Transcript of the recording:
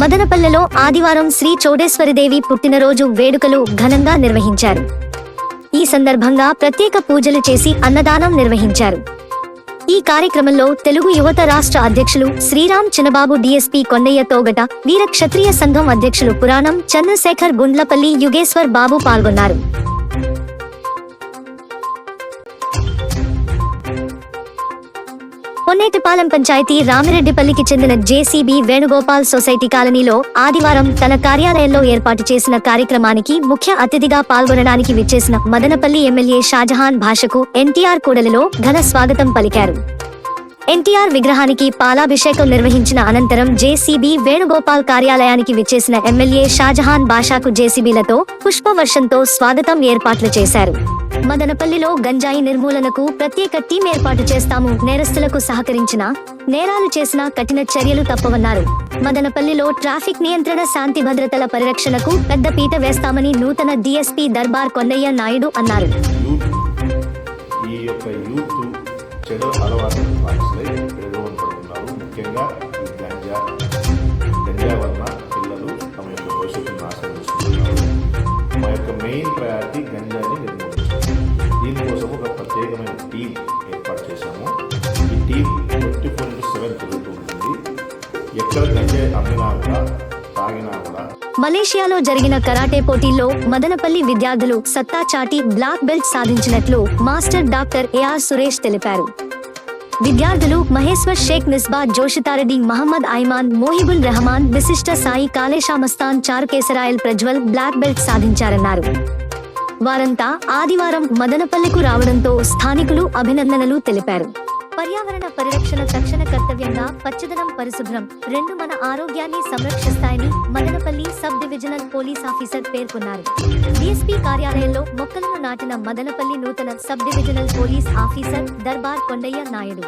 మదనపల్లెలో ఆదివారం శ్రీ చోడేశ్వరిదేవి పుట్టినరోజు వేడుకలు ఘనంగా నిర్వహించారు. ఈ సందర్భంగా ప్రత్యేక పూజలు చేసి అన్నదానం నిర్వహించారు. ఈ కార్యక్రమంలో తెలుగు యువత రాష్ట్ర అధ్యక్షులు శ్రీరామ్ చినబాబు డిఎస్పీ కొండయ్య తోగట వీర క్షత్రియ సంఘం అధ్యక్షులు పురాణం చంద్రశేఖర్ గుండ్లపల్లి యుగేశ్వర్ బాబు పాల్గొన్నారు. పొన్నేటిపాలెం పంచాయతీ రామిరెడ్డిపల్లికి చెందిన జేసీబీ వేణుగోపాల్ సొసైటీ కాలనీలో ఆదివారం తన కార్యాలయంలో ఏర్పాటు చేసిన కార్యక్రమానికి ముఖ్య అతిథిగా పాల్గొనడానికి విచ్చేసిన మదనపల్లి ఎమ్మెల్యే షాజహాన్ భాషకు ఎన్టీఆర్ కూడలిలో ఘన స్వాగతం పలికారు. ఎన్టీఆర్ విగ్రహానికి పాలాభిషేకం నిర్వహించిన అనంతరం జేసీబీ వేణుగోపాల్ కార్యాలయానికి విచ్చేసిన ఎమ్మెల్యే షాజహాన్ బాషాకు జేసీబీలతో పుష్పవర్షంతో స్వాగతం ఏర్పాట్లు చేశారు. మదనపల్లిలో గంజాయి నిర్మూలనకు ప్రత్యేక టీం ఏర్పాటు చేస్తాము. నేరస్తులకు సహకరించిన నేరాలు చేసిన కఠిన చర్యలు తప్పవన్నారు. మదనపల్లిలో ట్రాఫిక్ నియంత్రణ శాంతి భద్రతల పరిరక్షణకు పెద్ద పీట వేస్తామని నూతన డిఎస్పీ దర్బార్ కొండయ్య నాయుడు అన్నారు. ఈ యొక్క యూత్ చెడు బానిసలై ముఖ్యంగా ఈ గంజా గంజా వలన పిల్లలు తమ యొక్క భవిష్యత్తును నాశనం మా యొక్క మెయిన్ ప్రయారిటీ గంజాని. మలేషియాలో జరిగిన కరాటే పోటీల్లో మదనపల్లి విద్యార్థులు సత్తా చాటి బ్లాక్ బెల్ట్ సాధించినట్లు మాస్టర్ డాక్టర్ ఏఆర్ సురేష్ తెలిపారు. విద్యార్థులు మహేశ్వర్ షేక్ నిస్బా జోషితారెడ్డి మహమ్మద్ ఐమాన్ మోహిబుల్ రెహమాన్ విశిష్ట సాయి కాళేశామస్తాన్ చారుకేసరాయల్ ప్రజ్వల్ బ్లాక్ బెల్ట్ సాధించారన్నారు. వారంతా ఆదివారం మదనపల్లెకు రావడంతో స్థానికులు అభినందనలు తెలిపారు. పర్యావరణ పరిరక్షణ తక్షణ కర్తవ్యంగా పచ్చదనం పరిశుభ్రం. రెండు మన ఆరోగ్యాన్ని సంరక్షిస్తాయని Madanapalli sub divisional police officer పేర్కొన్నారు. డిఎస్పీ కార్యాలయంలో మొక్కలను నాటిన మదనపల్లి నూతన sub divisional police officer Darbar Kondaiah Naidu.